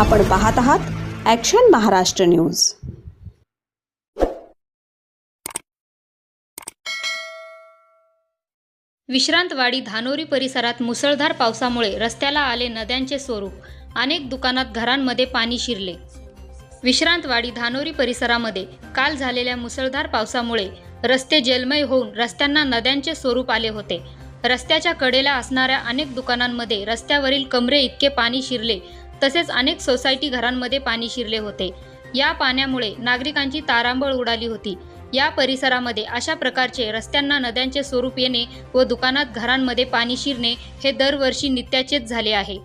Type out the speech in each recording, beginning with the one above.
आपण पाहत आहात ॲक्शन महाराष्ट्र न्यूज विश्रांतवाडी धानोरी परिसरात मुसळधार पावसामुळे रस्त्याला आले नद्यांचे स्वरूप. अनेक दुकानात घरांमध्ये पाणी शिरले. विश्रांतवाडी धानोरी परिसरामध्ये काल झालेल्या मुसळधार पावसामुळे रस्ते जलमय होऊन रस्त्यांना नद्यांचे स्वरूप आले होते. रस्त्याच्या कडेला असणाऱ्या अनेक दुकानांमध्ये रस्त्यावरील कमरे इतके पाणी शिरले तसेच अनेक सोसायटी घरांमध्ये पाणी शिरले होते. या पाण्यामुळे नागरिकांची तारांबळ उडाली होती. या परिसरामध्ये अशा प्रकारचे रस्त्यांना नद्यांचे स्वरूप येणे व दुकानात घरांमध्ये पाणी शिरणे हे दरवर्षी नित्याचेच झाले आहे.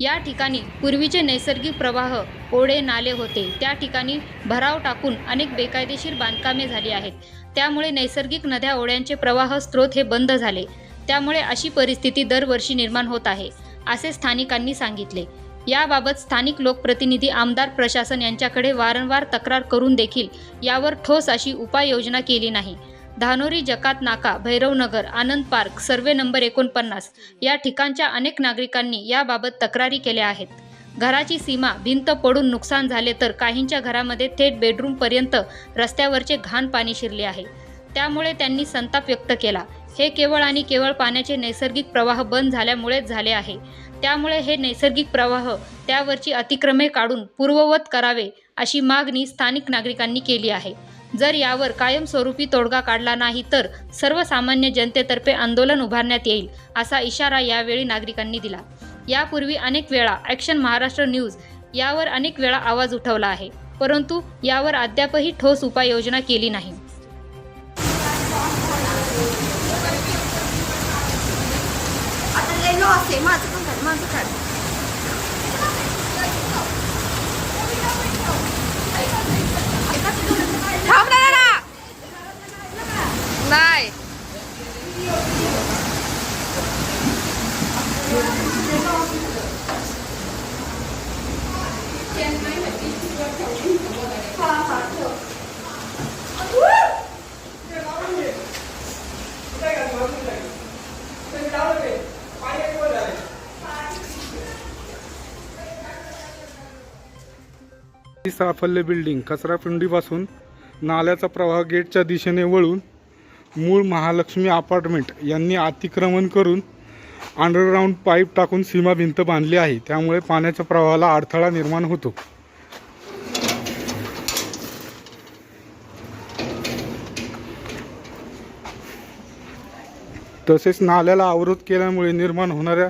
या ठिकाणी पूर्वीचे नैसर्गिक प्रवाह ओढे नाले होते. त्या ठिकाणी भराव टाकून अनेक बेकायदेशीर बांधकामे झाली आहेत. त्यामुळे नैसर्गिक नद्या ओढ्यांचे प्रवाह स्रोत हे बंद झाले. त्यामुळे अशी परिस्थिती दरवर्षी निर्माण होत आहे असे स्थानिकांनी सांगितले. याबाबत स्थानिक लोकप्रतिनिधी आमदार प्रशासन यांच्याकडे वारंवार तक्रार करून देखील यावर ठोस अशी उपाययोजना केली नाही. धानोरी जकात नाका Bhairavnagar Anand park survey number एकोणपन्नास या ठिकाणच्या अनेक नागरिकांनी याबाबत तक्रारी केल्या आहेत. घराची सीमा भिंत पडून नुकसान झाले तर काहींच्या घरामध्ये थेट बेडरूमपर्यंत रस्त्यावरचे घाण पाणी शिरले आहे. त्यामुळे त्यांनी संताप व्यक्त केला. हे केवळ आणि केवळ पाण्याचे नैसर्गिक प्रवाह बंद झाल्यामुळेच झाले आहे. त्यामुळे हे नैसर्गिक प्रवाह त्यावरची अतिक्रमे काढून पूर्ववत करावे अशी मागणी स्थानिक नागरिकांनी केली आहे. जर यावर कायमस्वरूपी तोडगा काढला नाही तर सर्वसामान्य जनतेतर्फे आंदोलन उभारण्यात येईल असा इशारा यावेळी नागरिकांनी दिला. यापूर्वी अनेक वेळा ॲक्शन महाराष्ट्र न्यूज यावर अनेक वेळा आवाज उठवला आहे परंतु यावर अद्यापही ठोस उपाययोजना केली नाही. आता लेलो असे माझं पण काढ ही साफल्य बिल्डिंग कचरापिंडीपासून नाल्याचा प्रवाह गेटच्या दिशेने वळून मूळ महालक्ष्मी अपार्टमेंट यांनी अतिक्रमण करून अंडरग्राऊंड पाईप टाकून सीमा भिंत बांधली आहे. त्यामुळे पाण्याच्या प्रवाहाला अडथळा निर्माण होतो. तसेच नाल्याला अवरोध केल्यामुळे निर्माण होणाऱ्या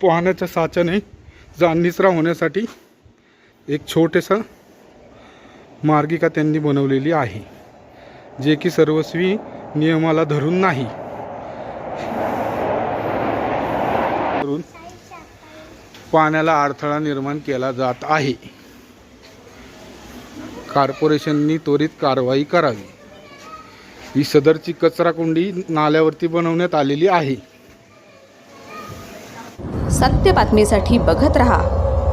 पाण्याच्या साच्याने जाणनिचरा होण्यासाठी एक छोटेसं मार्गिका त्यांनी बनवलेली आहे जे की सर्वस्वी नियमाला धरून नाही. करून पाण्याला अडथळा निर्माण केला जात आहे. कॉर्पोरेशननी त्वरित कारवाई करावी. ही सदरची कचरा कुंडी नाल्यावरती बनवण्यात आलेली आहे. सत्य बातमीसाठी बघत रहा.